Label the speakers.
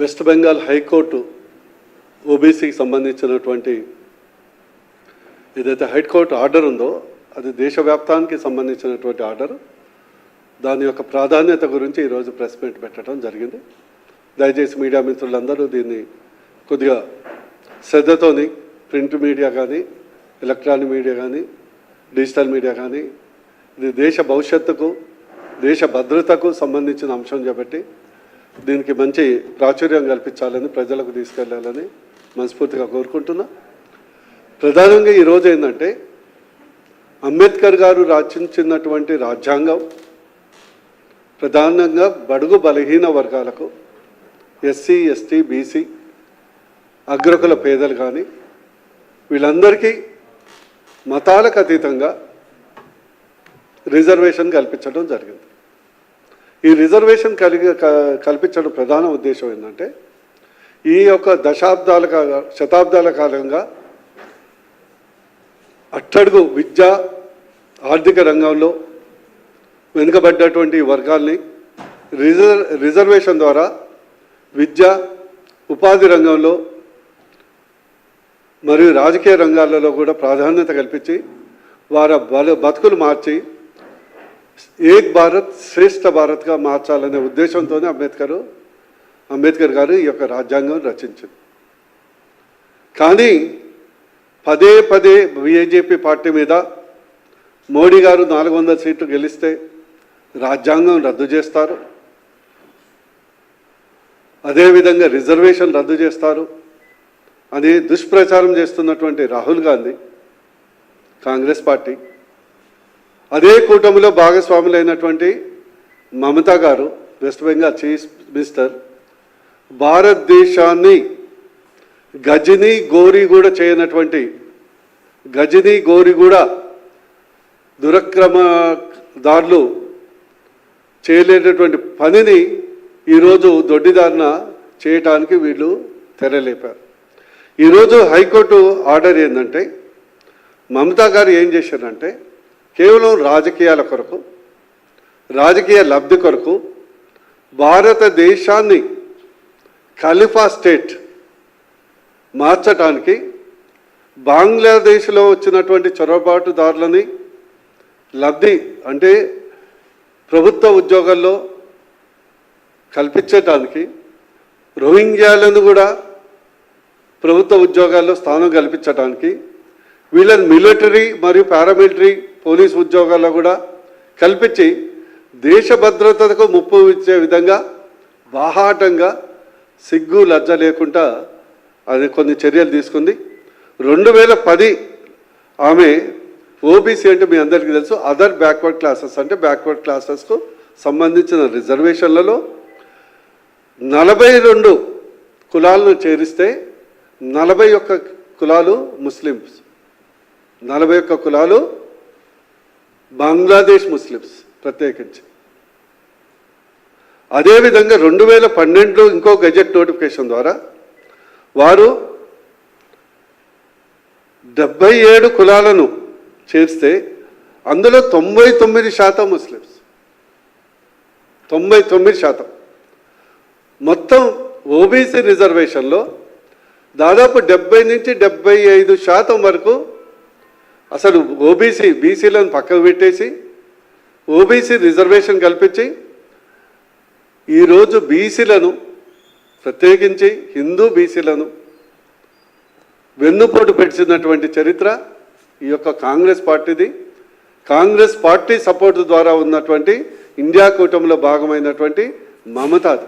Speaker 1: West Bengal high court ఓబీసీకి సంబంధించినటువంటి ఏదైతే high court order ఉందో అది దేశవ్యాప్తానికి సంబంధించినటువంటి ఆర్డర్. దాని యొక్క ప్రాధాన్యత గురించి ఈరోజు ప్రెస్ మీట్ పెట్టడం జరిగింది. దయచేసి మీడియా మిత్రులందరూ దీన్ని కొద్దిగా శ్రద్ధతోని ప్రింట్ మీడియా కానీ ఎలక్ట్రానిక్ మీడియా కానీ డిజిటల్ మీడియా కానీ ఇది దేశ భవిష్యత్తుకు దేశ భద్రతకు సంబంధించిన అంశం చేపట్టి దీనికి మంచి ప్రాచుర్యం కల్పించాలని ప్రజలకు తీసుకెళ్ళాలని మనస్ఫూర్తిగా కోరుకుంటున్నా. ప్రధానంగా ఈరోజు ఏంటంటే అంబేద్కర్ గారు రచించినటువంటి రాజ్యాంగం ప్రధానంగా బడుగు బలహీన వర్గాలకు ఎస్సీ ఎస్టీ బీసీ అగ్రకుల పేదలు కానీ వీళ్ళందరికీ మతాలకు అతీతంగా రిజర్వేషన్ కల్పించడం జరిగింది. ఈ రిజర్వేషన్ కలిగి క- కల్పించడం ప్రధాన ఉద్దేశం ఏంటంటే ఈ యొక్క దశాబ్దాల శతాబ్దాల కాలంగా అట్టడుగు విద్య ఆర్థిక రంగంలో వెనుకబడ్డటువంటి వర్గాల్ని రిజర్ రిజర్వేషన్ ద్వారా విద్య ఉపాధి రంగంలో మరియు రాజకీయ రంగాలలో కూడా ప్రాధాన్యత కల్పించి వారి బల బతుకులు మార్చి ఏక్ భారత్ శ్రేష్ఠ భారత్గా మార్చాలనే ఉద్దేశంతోనే అంబేద్కర్ అంబేద్కర్ గారు ఈ యొక్క రాజ్యాంగం రచించింది కానీ పదే పదే బీజేపీ పార్టీ మీద మోడీ గారు నాలుగు వందల సీట్లు గెలిస్తే రాజ్యాంగం రద్దు చేస్తారు. అదేవిధంగా రిజర్వేషన్ రద్దు చేస్తారు అని దుష్ప్రచారం చేస్తున్నటువంటి రాహుల్ గాంధీ కాంగ్రెస్ పార్టీ అదే కూటమిలో భాగస్వాములైనటువంటి మమతా గారు వెస్ట్ బెంగాల్ చీఫ్ మినిస్టర్ భారతదేశాన్ని గజని గోరి కూడా చేయనటువంటి గజని గోరి కూడా దురక్రమదారులు చేయలేనటువంటి పనిని ఈరోజు దొడ్డిదారిన చేయటానికి వీళ్ళు తెరలేపారు. ఈరోజు హైకోర్టు ఆర్డర్ ఏంటంటే మమతా గారు ఏం చేశారంటే కేవలం రాజకీయాల కొరకు రాజకీయ లబ్ధి కొరకు భారతదేశాన్ని ఖలీఫా స్టేట్ మార్చటానికి బంగ్లాదేశ్లో వచ్చినటువంటి చొరబాటుదారులని లబ్ధి అంటే ప్రభుత్వ ఉద్యోగాల్లో కల్పించటానికి రోహింగ్యాలను కూడా ప్రభుత్వ ఉద్యోగాల్లో స్థానం కల్పించడానికి వీళ్ళని మిలిటరీ మరియు పారామిలిటరీ పోలీస్ ఉద్యోగాల్లో కూడా కల్పించి దేశ భద్రతకు ముప్పు ఇచ్చే విధంగా బాహాటంగా సిగ్గు లజ్జ లేకుండా అది కొన్ని చర్యలు తీసుకుంది. రెండు వేల పది ఆమె ఓబీసీ అంటే మీ అందరికీ తెలుసు అదర్ బ్యాక్వర్డ్ క్లాసెస్ అంటే బ్యాక్వర్డ్ క్లాసెస్కు సంబంధించిన రిజర్వేషన్లలో నలభై రెండు కులాలను చేరిస్తే నలభై ఒక్క కులాలు ముస్లిమ్స్. నలభై ఒక్క కులాలు బంగ్లాదేశ్ ముస్లిమ్స్ ప్రత్యేకించి. అదేవిధంగా రెండు వేల పన్నెండులో ఇంకో గజెట్ నోటిఫికేషన్ ద్వారా వారు డెబ్బై ఏడు కులాలను చేర్స్తే అందులో తొంభై తొమ్మిది శాతం ముస్లిమ్స్. తొంభై తొమ్మిది శాతం. మొత్తం ఓబీసీ రిజర్వేషన్లో దాదాపు డెబ్బై నుంచి డెబ్బై ఐదు శాతం వరకు అసలు ఓబీసీ బీసీలను పక్కకు పెట్టేసి ఓబీసీ రిజర్వేషన్ కల్పించి ఈరోజు బీసీలను ప్రత్యేకించి హిందూ బీసీలను వెన్నుపోటు పెట్టినటువంటి చరిత్ర ఈ యొక్క కాంగ్రెస్ పార్టీది. కాంగ్రెస్ పార్టీ సపోర్టు ద్వారా ఉన్నటువంటి ఇండియా కూటమిలో భాగమైనటువంటి మమతాది.